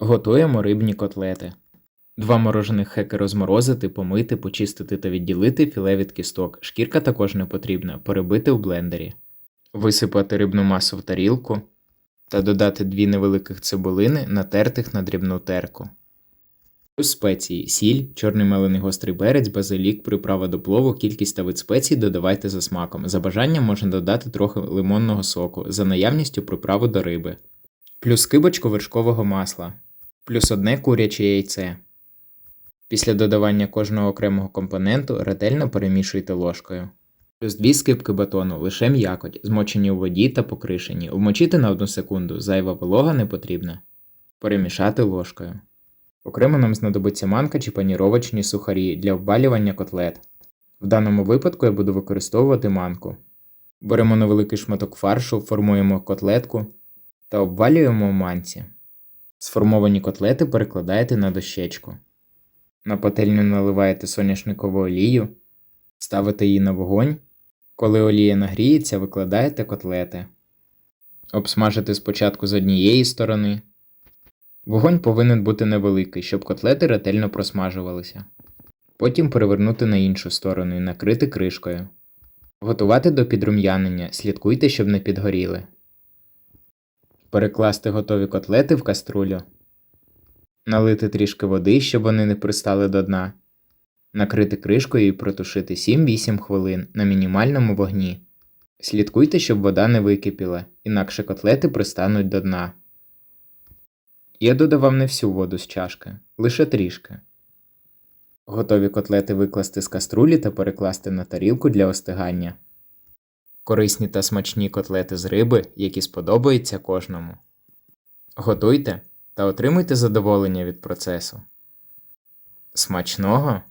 Готуємо рибні котлети. Два морожених хеки розморозити, помити, почистити та відділити філе від кісток. Шкірка також не потрібна, перебити у блендері. Висипати рибну масу в тарілку та додати дві невеликих цибулини, натертих на дрібну терку. Плюс спеції, сіль, чорний мелений гострий перець, базилік, приправа до плову, кількість та вид спецій додавайте за смаком. За бажанням можна додати трохи лимонного соку, за наявністю приправу до риби. Плюс кибочку вершкового масла. Плюс одне куряче яйце. Після додавання кожного окремого компоненту ретельно перемішуйте ложкою. Плюс дві скибки батону, лише м'якоть, змочені у воді та покришені. Вмочити на одну секунду, зайва волога не потрібна. Перемішати ложкою. Окремо нам знадобиться манка чи паніровочні сухарі для обвалювання котлет. В даному випадку я буду використовувати манку. Беремо невеликий шматок фаршу, формуємо котлетку та обвалюємо в манці. Сформовані котлети перекладаєте на дощечку. На пательню наливаєте соняшникову олію, ставите її на вогонь. Коли олія нагріється, викладаєте котлети. Обсмажити спочатку з однієї сторони. Вогонь повинен бути невеликий, щоб котлети ретельно просмажувалися. Потім перевернути на іншу сторону і накрити кришкою. Готувати до підрум'янення, слідкуйте, щоб не підгоріли. Перекласти готові котлети в каструлю. Налити трішки води, щоб вони не пристали до дна. Накрити кришкою і протушити 7-8 хвилин на мінімальному вогні. Слідкуйте, щоб вода не википіла, інакше котлети пристануть до дна. Я додавав не всю воду з чашки, лише трішки. Готові котлети викласти з каструлі та перекласти на тарілку для остигання. Корисні та смачні котлети з риби, які сподобаються кожному. Готуйте та отримуйте задоволення від процесу. Смачного!